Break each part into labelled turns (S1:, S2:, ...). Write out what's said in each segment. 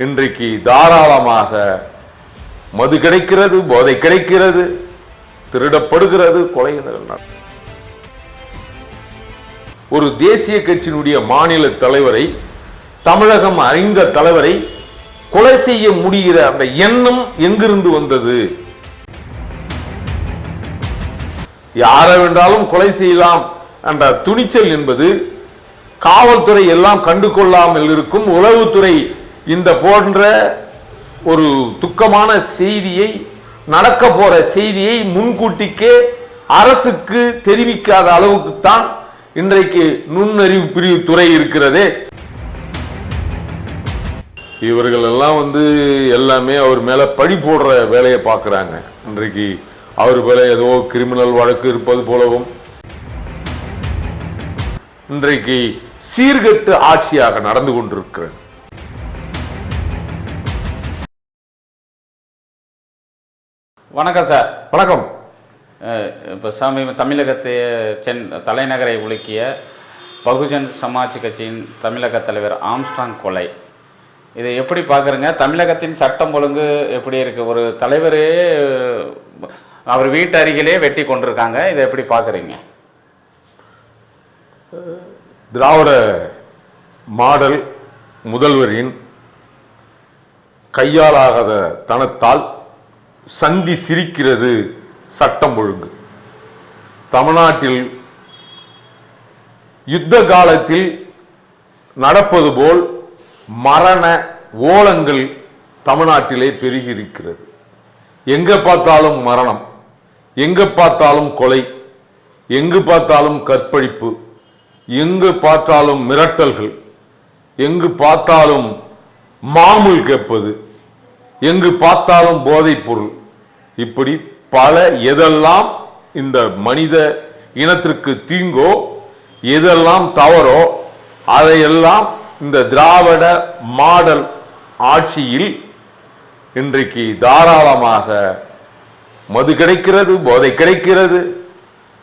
S1: இன்றைக்கு தாராளமாக மது கிடைக்கிறது போதை கிடைக்கிறது திருடப்படுகிறது கொலைகள் ஒரு தேசிய கட்சியினுடைய மாநில தலைவரை தமிழகம் அறிந்த தலைவரை கொலை செய்ய முடிகிற அந்த எண்ணம் எங்கிருந்து வந்தது? யாரை வேண்டாலும் கொலை செய்யலாம் என்ற துணிச்சல் என்பது காவல்துறை எல்லாம் கண்டு கொள்ளாமல் இருக்கும் உளவுத்துறை இந்த போன்ற ஒரு துக்கமான செய்தியை நடக்க போற செய்தியை முன்கூட்டிக்கே அரசுக்கு தெரிவிக்காத அளவுக்கு தான் இன்றைக்கு நுண்ணறிவு பிரிவு துறை இருக்கிறதே. இவர்கள் எல்லாம் வந்து எல்லாமே அவர் மேல பழி போடுற வேலையை பார்க்குறாங்க. இன்றைக்கு அவர் மேல ஏதோ கிரிமினல் வழக்கு இருப்பது போலவும். இன்றைக்கு சீர்கெட்டு ஆட்சியாக நடந்து கொண்டிருக்கிறது.
S2: வணக்கம் சார்.
S1: வணக்கம்.
S2: இப்போ சமீப தமிழகத்தை சென் தலைநகரை உலுக்கிய பகுஜன் சமாஜ் கட்சியின் தமிழக தலைவர் ஆம்ஸ்டாங் கொலை. இதை எப்படி பார்க்குறீங்க தமிழகத்தின் சட்டம் ஒழுங்கு எப்படி இருக்கு? ஒரு தலைவரே அவர் வீட்டு அருகிலே வெட்டி கொண்டிருக்காங்க. இதை எப்படி பார்க்குறீங்க
S1: திராவிட மாடல் முதல்வரின் கையாலாகாத தனத்தால் சந்தி சிரிக்கிறது சட்டம் ஒழுங்கு. தமிழ்நாட்டில் யுத்த காலத்தில் நடப்பது போல் மரண ஓலங்கள் தமிழ்நாட்டிலே பெருகி இருக்கிறது எங்க பார்த்தாலும் மரணம் எங்க பார்த்தாலும் கொலை எங்கு பார்த்தாலும் கற்பழிப்பு எங்கு பார்த்தாலும் மிரட்டல்கள் எங்கு பார்த்தாலும் மாமூல் கேட்பது எங்கு பார்த்தாலும் போதைப் பொருள் இப்படி பல எதெல்லாம் இந்த மனித இனத்திற்கு தீங்கோ எதெல்லாம் தவறோ அதையெல்லாம் இந்த திராவிட மாடல் ஆட்சியில் இன்றைக்கு தாராளமாக மது கிடைக்கிறது போதை கிடைக்கிறது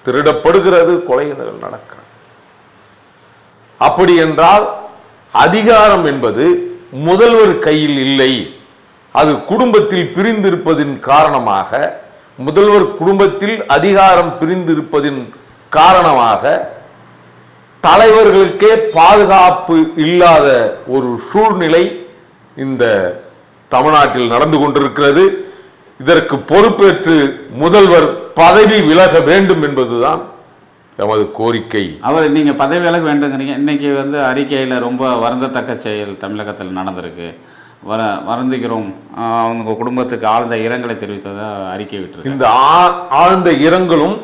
S1: திருடப்படுகிறது கொலைகள் நடக்கிறது. அப்படி என்றால் அதிகாரம் என்பது முதல்வர் கையில் இல்லை. அது குடும்பத்தில் பிரிந்திருப்பதின் காரணமாக முதல்வர் குடும்பத்தில் அதிகாரம் பிரிந்திருப்பதின் காரணமாக தலைவர்களுக்கே பாதுகாப்பு இல்லாத ஒரு சூழ்நிலை இந்த தமிழ்நாட்டில் நடந்து கொண்டிருக்கிறது. இதற்கு பொறுப்பேற்று முதல்வர் பதவி விலக வேண்டும் என்பதுதான் எமது கோரிக்கை.
S2: அவர் நீங்கள் பதவி விலக வேண்டுங்கிறீங்க. இன்னைக்கு வந்து அறிக்கையில் ரொம்ப வருந்தத்தக்க செயல் தமிழகத்தில் நடந்திருக்கு. வர வருந்துகிறோம். அவங்க குடும்பத்துக்கு ஆழ்ந்த இரங்கலை தெரிவித்ததாக அறிக்கை விட்டு
S1: இந்த ஆ- ஆழ்ந்த இரங்கலும்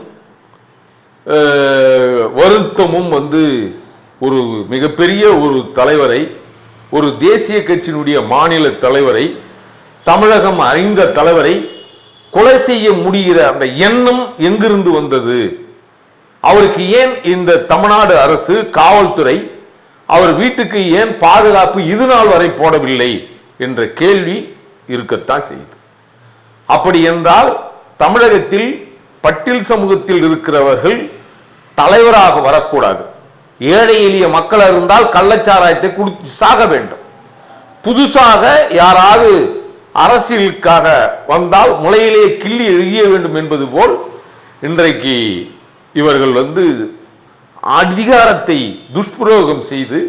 S1: வருத்தமும் வந்து ஒரு மிகப்பெரிய ஒரு தலைவரை ஒரு தேசிய கட்சியினுடைய மாநில தலைவரை தமிழகம் அறிந்த தலைவரை கொலை செய்ய முடிகிற அந்த எண்ணம் எங்கிருந்து வந்தது? அவருக்கு ஏன் இந்த தமிழ்நாடு அரசு காவல்துறை அவர் வீட்டுக்கு ஏன் பாதுகாப்பு இது நாள் வரை போடவில்லை? என்ற கேள்வி இருக்கத்தான் செய்யுது. அப்படி என்றால் தமிழகத்தில் பட்டில் சமூகத்தில் இருக்கிறவர்கள் தலைவராக வரக்கூடாது. ஏழை எளிய மக்கள் இருந்தால் கள்ளச்சாராயத்தை குடித்து சாக வேண்டும். புதுசாக யாராவது அரசியலுக்காக வந்தால் முளையிலே கிள்ளி எழுகிய வேண்டும் என்பது போல் இன்றைக்கு இவர்கள் வந்து அதிகாரத்தை துஷ்பிரயோகம் செய்து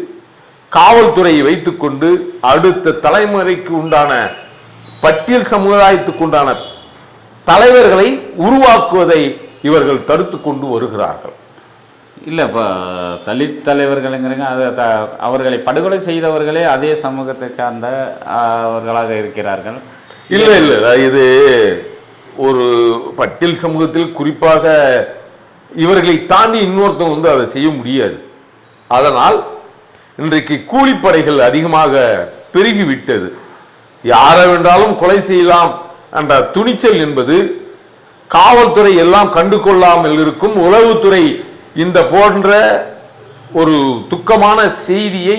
S1: காவல்துறையை வைத்துக்கொண்டு அடுத்த தலைமுறைக்கு உண்டான பட்டியல் சமுதாயத்துக்கு உண்டான தலைவர்களை உருவாக்குவதை இவர்கள் தடுத்து கொண்டு வருகிறார்கள்.
S2: இல்லை இப்போ தலித் தலைவர்களுங்கிறங்க அது த- அவர்களை படுகொலை செய்தவர்களே அதே சமூகத்தை சார்ந்த அவர்களாக இருக்கிறார்கள்.
S1: இல்ல இல்ல இது ஒரு பட்டியல் சமூகத்தில் குறிப்பாக இவர்களை தாண்டி இன்னொருத்தவங்க வந்து அதை செய்ய முடியாது. அதனால் இன்றைக்கு கூலிப்படைகள் அதிகமாக பெருகிவிட்டது. யாரை வென்றாலும் கொலை செய்யலாம் என்ற துணிச்சல் என்பது காவல்துறை எல்லாம் கண்டு கொள்ளாமல் இருக்கும் உளவுத்துறை இந்த போன்ற ஒரு துக்கமான செய்தியை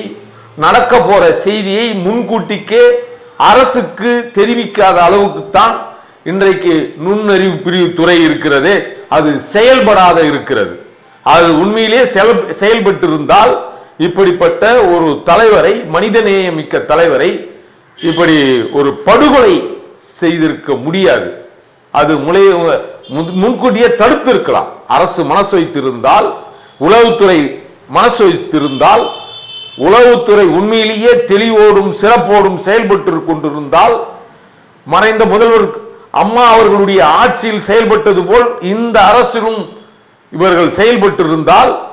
S1: நடக்க போற செய்தியை முன்கூட்டிக்கே அரசுக்கு தெரிவிக்காத அளவுக்கு தான் இன்றைக்கு நுண்ணறிவு பிரிவு துறை இருக்கிறதே. அது செயல்படாத இருக்கிறது. அது உண்மையிலே செயல் செயல்பட்டிருந்தால் இப்படிப்பட்ட ஒரு தலைவரை மனிதநேயமிக்க தலைவரை இப்படி ஒரு படுகொலை செய்திருக்க முடியாது. அது முளை முன்- முன்கூட்டியே தடுத்து இருக்கலாம் அரசு மனசு வைத்திருந்தால் உளவுத்துறை மனசு வைத்திருந்தால் உளவுத்துறை உண்மையிலேயே தெளிவோடும் சிறப்போடும் செயல்பட்டு கொண்டிருந்தால் மறைந்த முதல்வர் அம்மா அவர்களுடைய ஆட்சியில் செயல்பட்டது போல் இந்த அரசிலும் இவர்கள் செயல்பட்டிருந்தால்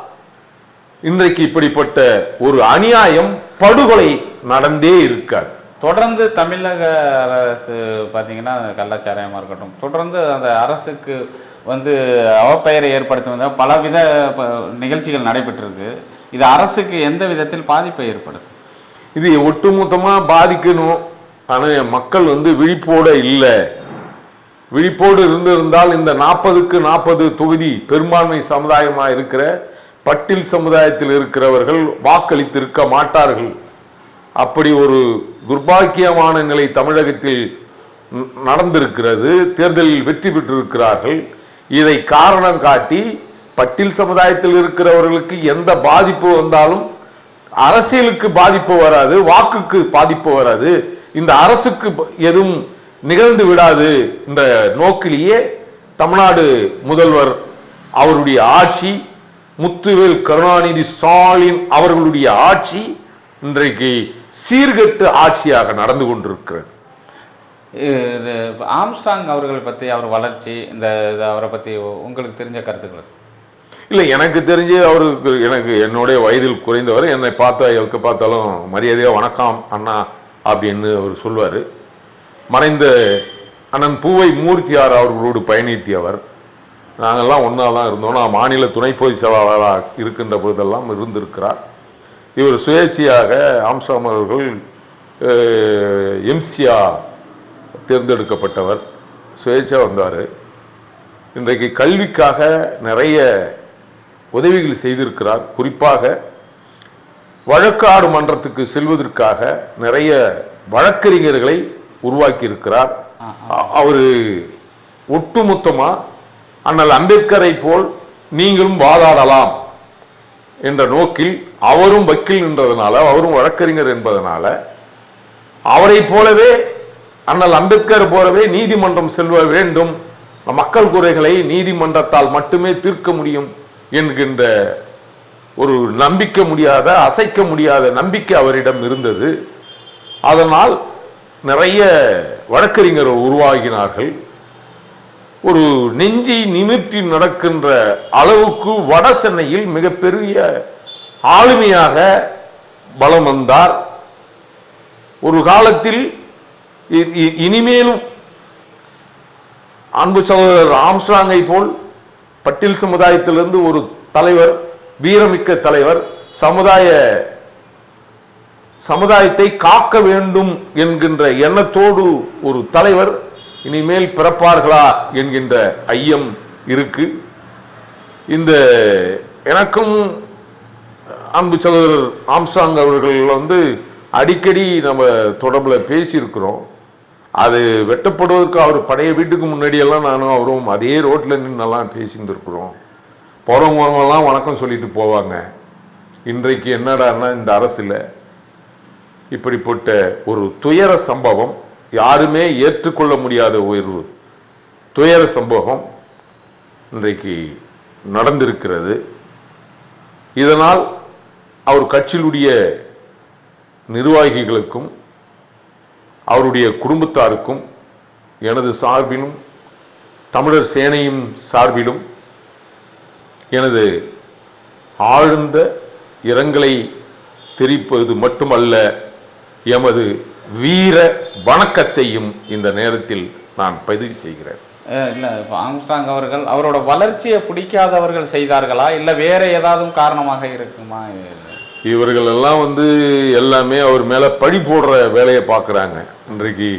S1: இன்றைக்கு இப்படிப்பட்ட ஒரு அநியாயம் படுகொலை நடந்தே இருக்காது.
S2: தொடர்ந்து தமிழக அரசு பார்த்தீங்கன்னா கள்ளச்சாராயமாக இருக்கட்டும் தொடர்ந்து அந்த அரசுக்கு வந்து அவப்பெயரை ஏற்படுத்தும் விதம் பலவித நிகழ்ச்சிகள் நடைபெற்றிருக்கு. இது அரசுக்கு எந்த விதத்தில் பாதிப்பை ஏற்படுத்தும்?
S1: இது ஒட்டுமொத்தமா பாதிக்கணும். ஆனா மக்கள் வந்து விழிப்போட இல்லை. விழிப்போடு இருந்திருந்தால் இந்த நாற்பதுக்கு நாற்பது தொகுதி பெரும்பான்மை சமுதாயமா இருக்கிற பட்டில் சமுதாயத்தில் இருக்கிறவர்கள் வாக்களித்திருக்க மாட்டார்கள். அப்படி ஒரு துர்பாக்கியமான நிலை தமிழகத்தில் நடந்திருக்கிறது. தேர்தலில் வெற்றி பெற்றிருக்கிறார்கள். இதை காரணம் காட்டி பட்டில் சமுதாயத்தில் இருக்கிறவர்களுக்கு எந்த பாதிப்பு வந்தாலும் அரசியலுக்கு பாதிப்பு வராது வாக்குக்கு பாதிப்பு வராது. இந்த அரசுக்கு எதுவும் நிகழ்ந்து விடாது இந்த நோக்கிலேயே தமிழ்நாடு முதல்வர் அவருடைய ஆட்சி முத்துவேல் கருணாநிதி ஸ்டாலின் அவர்களுடைய ஆட்சி இன்றைக்கு சீர்கெட்டு ஆட்சியாக நடந்து கொண்டிருக்கிறது.
S2: இது ஆம்ஸ்டாங் அவர்களை பற்றி அவர் வளர்ச்சி இந்த அவரை பற்றி உங்களுக்கு தெரிஞ்ச கருத்துக்கள்?
S1: இல்லை எனக்கு தெரிஞ்சு அவருக்கு எனக்கு என்னுடைய வயதில் குறைந்தவர் என்னை பார்த்தா எவருக்கு பார்த்தாலும் மரியாதையாக வணக்கம் அண்ணா அப்படின்னு அவர் சொல்வார். மறைந்த அண்ணன் பூவை மூர்த்தியார் அவர்களோடு பயணித்தியவர். நாங்கள்லாம் ஒன்றா தான் இருந்தோம். நான் மாநில துணை பொதுச் செயலாளராக இருக்கின்ற பொழுதெல்லாம் இருந்திருக்கிறார். இவர் சுயேட்சையாக ஆம்ஸ்டாம் அவர்கள் எம்சியா தேர்ந்தெடுக்கப்பட்டவர். சுயேட்சையாக வந்தார். இன்றைக்கு கல்விக்காக நிறைய உதவிகள் செய்திருக்கிறார். குறிப்பாக வழக்காடு மன்றத்துக்கு செல்வதற்காக நிறைய வழக்கறிஞர்களை உருவாக்கியிருக்கிறார். அவர் ஒட்டுமொத்தமாக அண்ணல் அம்பேத்கரை போல் நீங்களும் வாதாடலாம் என்ற நோக்கில் அவரும் வக்கீல் என்றதுனால அவரும் வழக்கறிஞர் என்பதனால அவரை போலவே அண்ணல் அம்பேத்கர் போலவே நீதிமன்றம் செல்வ வேண்டும். மக்கள் குறைகளை நீதிமன்றத்தால் மட்டுமே தீர்க்க முடியும் என்கின்ற ஒரு நம்பிக்க முடியாத அசைக்க முடியாத நம்பிக்கை அவரிடம் இருந்தது. அதனால் நிறைய வழக்கறிஞர் உருவாகினார்கள். ஒரு நெஞ்சி நிமிர்த்தி நடக்கின்ற அளவுக்கு வட சென்னையில் மிகப்பெரிய ஆளுமையாக பலம் வந்தார். ஒரு காலத்தில் இனிமேலும் அன்பு சகோதரர் ஆம்ஸ்டாங்கை போல் பட்டில் சமுதாயத்திலிருந்து ஒரு தலைவர் வீரமிக்க தலைவர் சமுதாய சமுதாயத்தை காக்க வேண்டும் என்கின்ற எண்ணத்தோடு ஒரு தலைவர் இனிமேல் பிறப்பார்களா என்கின்ற ஐயம் இருக்கு. இந்த எனக்கும் அன்பு சகோதரர் ஆம்ஸ்டாங் அவர்கள் வந்து அடிக்கடி நம்ம தொடர்பில் பேசியிருக்கிறோம். அது வெட்டப்படுவதற்கு அவர் பழைய வீட்டுக்கு முன்னாடியெல்லாம் நானும் அவரும் அதே ரோட்டில் நின்னெல்லாம் பேசியிருந்துருக்குறோம். போகிறவங்கலாம் வணக்கம் சொல்லிட்டு போவாங்க. இன்றைக்கு என்னடான்னா இந்த அரசில் இப்படிப்பட்ட ஒரு துயர சம்பவம். யாருமே ஏற்றுக்கொள்ள முடியாத ஒரு துயர சம்பவம் இன்றைக்கு நடந்திருக்கிறது. இதனால் அவர் கட்சியிலுடைய நிர்வாகிகளுக்கும் அவருடைய குடும்பத்தாருக்கும் எனது சார்பிலும் தமிழர் சேனையும் சார்பிலும் எனது ஆழ்ந்த இரங்கலை தெரிவிப்பது மட்டுமல்ல எமது வீர வணக்கத்தையும் இந்த நேரத்தில் நான் பதிவு செய்கிறேன்.
S2: இல்ல இப்போ ஆம்ஸ்டாங் அவர்கள் அவரோட வளர்ச்சியை பிடிக்காதவர்கள் செய்தார்களா? இல்ல வேற ஏதாவது காரணமாக இருக்குமா?
S1: இவர்கள் எல்லாம் வந்து எல்லாமே அவர் மேல பழி போடுற வேலையை பார்க்குறாங்க. இன்றைக்கு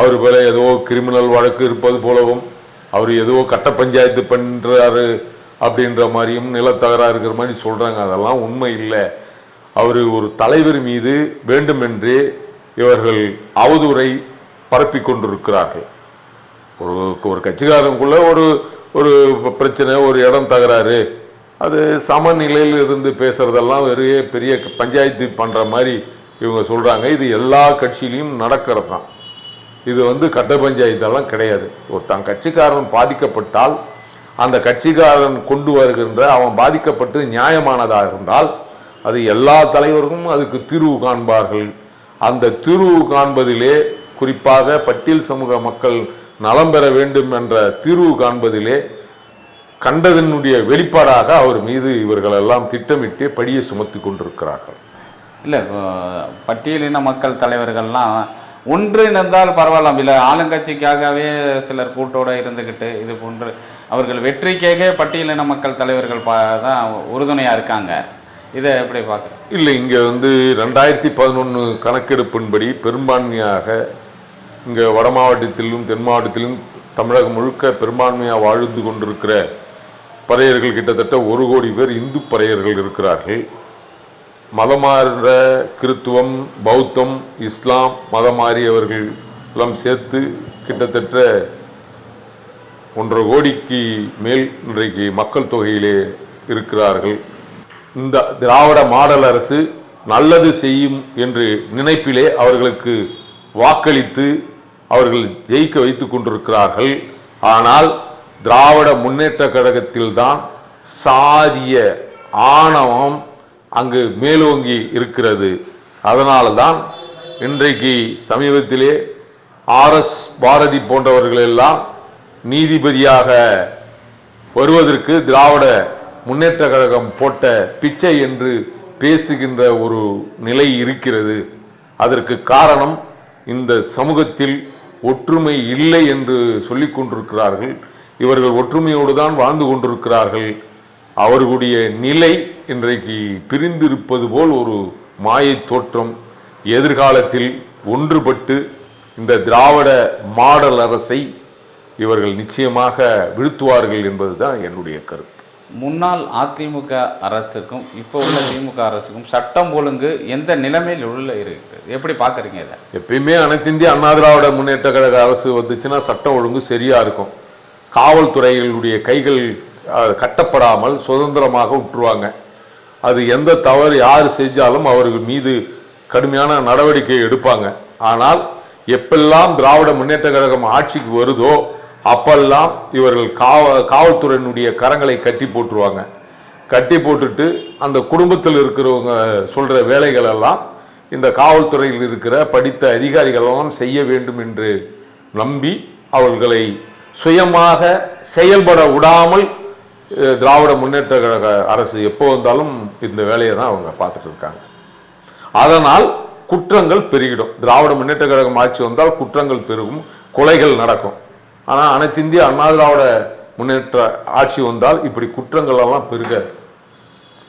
S1: அவர் மேல ஏதோ கிரிமினல் வழக்கு இருப்பது போலவும் அவர் ஏதோ கட்ட பஞ்சாயத்து பண்றாரு அப்படின்ற மாதிரியும் நிலத்தகராறு இருக்கிற மாதிரி சொல்றாங்க. அதெல்லாம் உண்மை இல்லை. அவர் ஒரு தலைவர் மீது வேண்டுமென்றே இவர்கள் அவதூறை பரப்பிக் கொண்டிருக்கிறார்கள். ஒரு ஒரு கட்சிக்காரனுக்குள்ள ஒரு ஒரு பிரச்சனை ஒரு இடம் தகராறு. அது சமநிலையில் இருந்து பேசுறதெல்லாம் வெறும் பெரிய பஞ்சாயத்து பண்ற மாதிரி இவங்க சொல்றாங்க. இது எல்லா கட்சியிலையும் நடக்கிறது தான் இது வந்து கட்ட பஞ்சாயத்தெல்லாம் கிடையாது. ஒரு தன் கட்சிக்காரன் பாதிக்கப்பட்டால் அந்த கட்சிக்காரன் கொண்டு வருகின்ற அவன் பாதிக்கப்பட்டு நியாயமானதாக இருந்தால் அது எல்லா தலைவர்களும் அதுக்கு தீர்வு காண்பார்கள் அந்த தீர்வு காண்பதிலே குறிப்பாக பட்டியல் சமூக மக்கள் நலம் பெற வேண்டும் என்ற தீர்வு காண்பதிலே கண்டதனுடைய வெளிப்பாடாக அவர் மீது இவர்கள் எல்லாம் திட்டமிட்டு படியை சுமத்தி கொண்டிருக்கிறார்கள்.
S2: இல்லை பட்டியலின மக்கள் தலைவர்கள்லாம் ஒன்றிணைந்தால் பரவாயில்ல இல்லை ஆளுங்கட்சிக்காகவே சிலர் கூட்டோடு இருந்துக்கிட்டு இது போன்று அவர்கள் வெற்றிக்காக பட்டியலின மக்கள் தலைவர்கள் பா தான் உறுதுணையாக இருக்காங்க. இதை எப்படி பார்க்குறேன்
S1: இல்லை இங்கே வந்து ரெண்டாயிரத்தி பதினொன்று கணக்கெடுப்பின்படி பெரும்பான்மையாக இங்கே வட மாவட்டத்திலும் தென் மாவட்டத்திலும் தமிழகம் முழுக்க பெரும்பான்மையாக வாழ்ந்து கொண்டிருக்கிற பறையர்கள் கிட்டத்தட்ட ஒரு கோடி பேர் இந்து பறையர்கள் இருக்கிறார்கள். மதமாற கிறித்துவம் பௌத்தம் இஸ்லாம் மதம் மாறியவர்கள் எல்லாம் சேர்த்து கிட்டத்தட்ட ஒன்றரை கோடிக்கு மேல் இன்றைக்கு மக்கள் தொகையிலே இருக்கிறார்கள். இந்த திராவிட மாடல் அரசு நல்லது செய்யும் என்று நினைப்பிலே அவர்களுக்கு வாக்களித்து அவர்கள் ஜெயிக்க வைத்துக் கொண்டிருக்கிறார்கள். ஆனால் திராவிட முன்னேற்ற கழகத்தில்தான் சாதிய ஆணவம் அங்கு மேலோங்கி இருக்கிறது. அதனால தான் இன்றைக்கு சமீபத்திலே ஆர்எஸ் பாரதி போன்றவர்கள் எல்லாம் நீதிபதியாக வருவதற்கு திராவிட முன்னேற்ற கழகம் போட்ட பிச்சை என்று பேசுகின்ற ஒரு நிலை இருக்கிறது. அதற்கு காரணம் இந்த சமூகத்தில் ஒற்றுமை இல்லை என்று சொல்லிக் கொண்டிருக்கிறார்கள். இவர்கள் ஒற்றுமையோடு தான் வாழ்ந்து கொண்டிருக்கிறார்கள். அவர்களுடைய நிலை இன்றைக்கு பிரிந்திருப்பது போல் ஒரு மாயைத் தோற்றம். எதிர்காலத்தில் ஒன்றுபட்டு இந்த திராவிட மாடல் அரசை இவர்கள் நிச்சயமாக வீழ்த்துவார்கள் என்பதுதான் என்னுடைய கருத்து.
S2: முன்னாள் அதிமுக அரசுக்கும் இப்போ உள்ள திமுக அரசுக்கும் சட்டம் ஒழுங்கு எந்த நிலைமையில் உள்ள இருக்கிறது? எப்படி பார்க்குறீங்க இதை?
S1: எப்பயுமே அனைத்து இந்திய அண்ணா திராவிட முன்னேற்ற கழக அரசு வந்துச்சுன்னா சட்டம் ஒழுங்கு சரியா இருக்கும். காவல்துறைகளுடைய கைகள் கட்டப்படாமல் சுதந்திரமாக விட்டுருவாங்க அது எந்த தவறு யார் செஞ்சாலும் அவர்கள் மீது கடுமையான நடவடிக்கை எடுப்பாங்க. ஆனால் எப்பெல்லாம் திராவிட முன்னேற்ற கழகம் ஆட்சிக்கு வருதோ அப்பெல்லாம் இவர்கள் காவ காவல்துறையினுடைய கரங்களை கட்டி போட்டுருவாங்க. கட்டி போட்டுட்டு அந்த குடும்பத்தில் இருக்கிறவங்க சொல்கிற வேலைகள் எல்லாம் இந்த காவல்துறையில் இருக்கிற படித்த அதிகாரிகளெல்லாம் செய்ய வேண்டும் என்று நம்பி அவர்களை சுயமாக செயல்பட விடாமல் திராவிட முன்னேற்ற கழக அரசு எப்போ வந்தாலும் இந்த வேலையை தான் அவங்க பார்த்துட்டு இருக்காங்க. அதனால் குற்றங்கள் பெருகிடும். திராவிட முன்னேற்ற கழகம் ஆட்சி வந்தால் குற்றங்கள் பெருகும் கொலைகள் நடக்கும். ஆனால் அனைத்து இந்திய அண்ணாதிராவிட முன்னேற்ற ஆட்சி வந்தால் இப்படி குற்றங்கள் எல்லாம் பெருக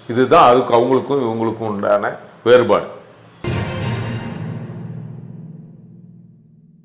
S1: இதுதான் அதுக்கு அவங்களுக்கும் இவங்களுக்கும் உண்டான வேறுபாடு.